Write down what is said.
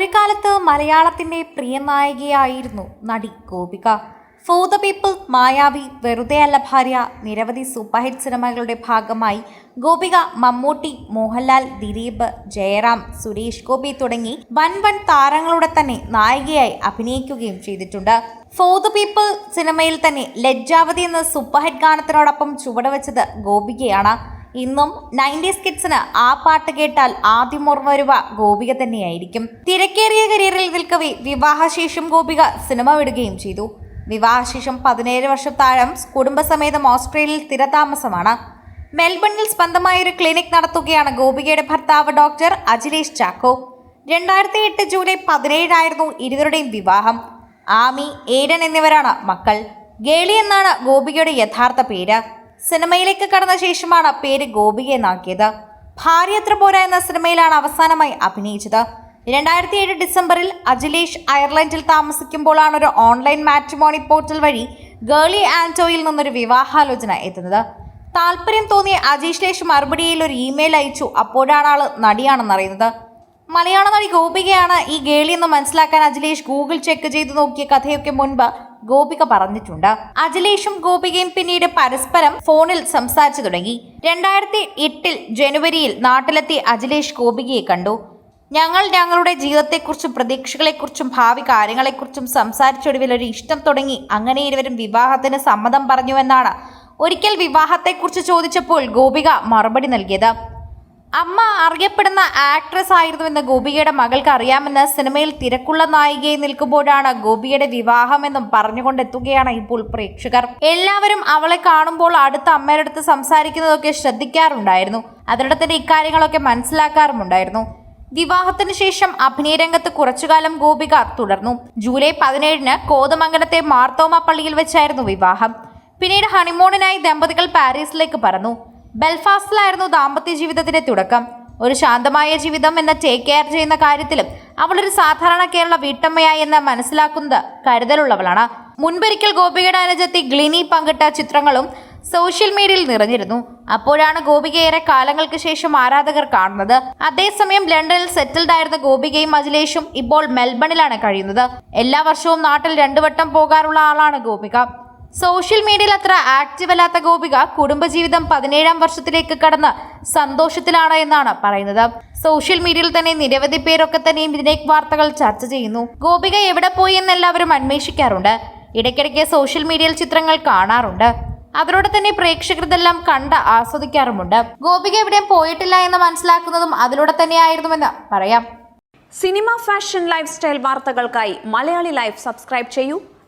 ഒരു കാലത്ത് മലയാളത്തിന്റെ പ്രിയ നായികയായിരുന്നു നടി Gopika. Four the people Mayavi Veruthe Alla Bharya. നിരവധി സൂപ്പർഹിറ്റ് സിനിമകളുടെ ഭാഗമായി ഗോപിക മമ്മൂട്ടി മോഹൻലാൽ ദിലീപ് ജയറാം സുരേഷ് ഗോപി തുടങ്ങി വൻ വൻ താരങ്ങളുടെ തന്നെ നായികയായി അഭിനയിക്കുകയും ചെയ്തിട്ടുണ്ട്. ഫോർ ദ പീപ്പിൾ സിനിമയിൽ തന്നെ ലജ്ജാവതി എന്ന സൂപ്പർഹിറ്റ് ഗാനത്തിനോടൊപ്പം ചുവടുവെച്ചത് ഗോപികയാണ്. ഇന്നും നയന്റീസ് കിഡ്സിന് ആ പാട്ട് കേട്ടാൽ ആദ്യം ഓർമ്മ വരുവ ഗോപിക തന്നെയായിരിക്കും. തിരക്കേറിയ കരിയറിൽ നിൽക്കവി വിവാഹശേഷം ഗോപിക സിനിമ വിടുകയും ചെയ്തു. വിവാഹശേഷം പതിനേഴ് വർഷത്താഴം കുടുംബസമേതം ഓസ്ട്രേലിയയിൽ സ്ഥിരതാമസമാണ്. മെൽബണിൽ സ്വന്തമായ ഒരു ക്ലിനിക് നടത്തുകയാണ് ഗോപികയുടെ ഭർത്താവ് ഡോക്ടർ അജിലേഷ് ചാക്കോ. രണ്ടായിരത്തി എട്ട് ജൂലൈ പതിനേഴായിരുന്നു ഇരുവരുടെയും വിവാഹം. ആമി ഏരൻ എന്നിവരാണ് മക്കൾ. ഗേളി എന്നാണ് ഗോപികയുടെ യഥാർത്ഥ പേര്. സിനിമയിലേക്ക് കടന്ന ശേഷമാണ് പേര് ഗോപിക എന്നാക്കിയത് ഭാര്യ എത്ര പോരാ എന്ന സിനിമയിലാണ് അവസാനമായി അഭിനയിച്ചത്. രണ്ടായിരത്തി ഏഴ് ഡിസംബറിൽ അജിലേഷ് അയർലൻഡിൽ താമസിക്കുമ്പോഴാണ് ഒരു ഓൺലൈൻ മാട്രിമോണി പോർട്ടൽ വഴി ഗേളി ആന്റോയിൽ നിന്നൊരു വിവാഹാലോചന എത്തുന്നത്. താല്പര്യം തോന്നിയ അജീഷിലേഷ് മറുപടിയിൽ ഒരു ഇമെയിൽ അയച്ചു. അപ്പോഴാണ് ആൾ നടിയാണെന്നറിയുന്നത് മലയാള നടി ഗോപികയാണ് ഈ ഗേളി എന്ന് മനസ്സിലാക്കാൻ അജിലേഷ് ഗൂഗിൾ ചെക്ക് ചെയ്ത് നോക്കിയ കഥയൊക്കെ മുൻപ് ഗോപിക പറഞ്ഞിട്ടുണ്ട്. അജിലേഷും ഗോപികയും പിന്നീട് പരസ്പരം ഫോണിൽ സംസാരിച്ചു തുടങ്ങി. രണ്ടായിരത്തി എട്ടിൽ ജനുവരിയിൽ നാട്ടിലെത്തി അജിലേഷ് ഗോപികയെ കണ്ടു. ഞങ്ങൾ ഞങ്ങളുടെ ജീവിതത്തെക്കുറിച്ചും പ്രതീക്ഷകളെക്കുറിച്ചും ഭാവി കാര്യങ്ങളെക്കുറിച്ചും സംസാരിച്ചൊടുവിൽ ഒരു ഇഷ്ടം തുടങ്ങി. അങ്ങനെ ഇരുവരും വിവാഹത്തിന് സമ്മതം പറഞ്ഞുവെന്നാണ് ഒരിക്കൽ വിവാഹത്തെക്കുറിച്ച് ചോദിച്ചപ്പോൾ ഗോപിക മറുപടി നൽകിയത്. അമ്മ അറിയപ്പെടുന്ന ആക്ട്രസ് ആയിരുന്നുവെന്ന് ഗോപികയുടെ മകൾക്ക് അറിയാമെന്ന് സിനിമയിൽ തിരക്കുള്ള നായികയെ നിൽക്കുമ്പോഴാണ് ഗോപിയുടെ വിവാഹമെന്നും പറഞ്ഞുകൊണ്ടെത്തുകയാണ് ഇപ്പോൾ പ്രേക്ഷകർ. എല്ലാവരും അവളെ കാണുമ്പോൾ അടുത്ത അമ്മയുടെ അടുത്ത് സംസാരിക്കുന്നതൊക്കെ ശ്രദ്ധിക്കാറുണ്ടായിരുന്നു. അതിനിടെ തന്നെ ഇക്കാര്യങ്ങളൊക്കെ മനസ്സിലാക്കാറുമുണ്ടായിരുന്നു. വിവാഹത്തിന് ശേഷം അഭിനയരംഗത്ത് കുറച്ചുകാലം ഗോപിക തുടർന്നു. ജൂലൈ പതിനേഴിന് കോതമംഗലത്തെ മാർത്തോമ പള്ളിയിൽ വെച്ചായിരുന്നു വിവാഹം. പിന്നീട് ഹണിമൂണിനായി ദമ്പതികൾ പാരീസിലേക്ക് പറന്നു. ബെൽഫാസ്റ്റിലായിരുന്നു ദാമ്പത്യ ജീവിതത്തിന്റെ തുടക്കം. ഒരു ശാന്തമായ ജീവിതം എന്ന ടേക്ക് കെയർ ചെയ്യുന്ന കാര്യത്തിലും അവളൊരു സാധാരണ കേരള വീട്ടമ്മയായി എന്ന് മനസ്സിലാക്കുന്നത് കരുതലുള്ളവളാണ്. മുൻപൊരിക്കൽ ഗോപികയുടെ അനുജത്തി ഗ്ലിനി പങ്കിട്ട ചിത്രങ്ങളും സോഷ്യൽ മീഡിയയിൽ നിറഞ്ഞിരുന്നു. അപ്പോഴാണ് ഗോപിക ഏറെ കാലങ്ങൾക്ക് ശേഷം ആരാധകർ കാണുന്നത്. അതേസമയം ലണ്ടനിൽ സെറ്റിൽഡ് ആയിരുന്ന ഗോപികയും അഖിലേഷും ഇപ്പോൾ മെൽബണിലാണ് കഴിയുന്നത്. എല്ലാ വർഷവും നാട്ടിൽ രണ്ടു വട്ടം പോകാറുള്ള ആളാണ് ഗോപിക. സോഷ്യൽ മീഡിയയിൽ അത്ര ആക്റ്റീവ് അല്ലാത്ത ഗോപിക കുടുംബജീവിതം പതിനേഴാം വർഷത്തിലേക്ക് കടന്ന് സന്തോഷത്തിലാണ് എന്നാണ് പറയുന്നത്. സോഷ്യൽ മീഡിയയിൽ തന്നെ നിരവധി പേരൊക്കെ തന്നെയും ഇതിനെ വാർത്തകൾ ചർച്ച ചെയ്യുന്നു. ഗോപിക എവിടെ പോയി എന്ന് എല്ലാവരും അന്വേഷിക്കാറുണ്ട്. ഇടയ്ക്കിടയ്ക്ക് സോഷ്യൽ മീഡിയയിൽ ചിത്രങ്ങൾ കാണാറുണ്ട്. അതിലൂടെ തന്നെ പ്രേക്ഷകരിതെല്ലാം കണ്ട് ആസ്വദിക്കാറുമുണ്ട്. ഗോപിക എവിടെയും പോയിട്ടില്ല എന്ന് മനസ്സിലാക്കുന്നതും അതിലൂടെ തന്നെയായിരുന്നുവെന്ന് പറയാം. സിനിമ ഫാഷൻ ലൈഫ് സ്റ്റൈൽ വാർത്തകൾക്കായി മലയാളി ലൈഫ് സബ്സ്ക്രൈബ് ചെയ്യൂ.